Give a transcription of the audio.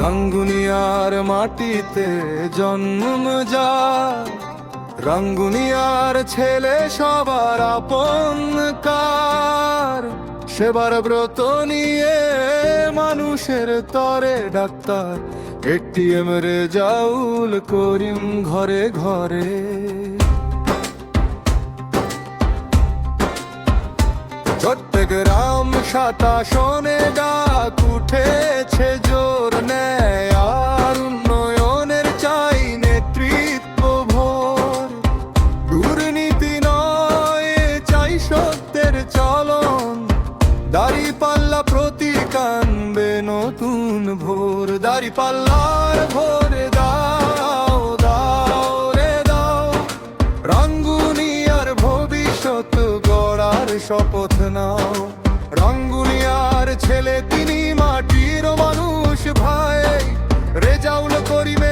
রঙ্গুনিয়ার মাটিতে জন্ম যা রঙ্গুনিয়ার ছেলে সবার আপন কার। সেবার ব্রত নিয়ে মানুষের তরে ডাক্তার। এটিএম রে জাউল করিম ঘরে ঘরে। ছোট্ট গ্রাম সাতা শোনে ডাক উঠেছে সত্যের চলন। দাড়ি পাল্লা প্রতি কানবে নতুন ভোর। দাড়ি পাল্লার ভোরে দাও দাও রে দাও। রঙ্গুনিয়ার ভবিষ্যৎ গড়ার শপথ নাও। রঙ্গুনিয়ার ছেলে, তিনি মাটির মানুষ ভাই। রেজাউল করিবে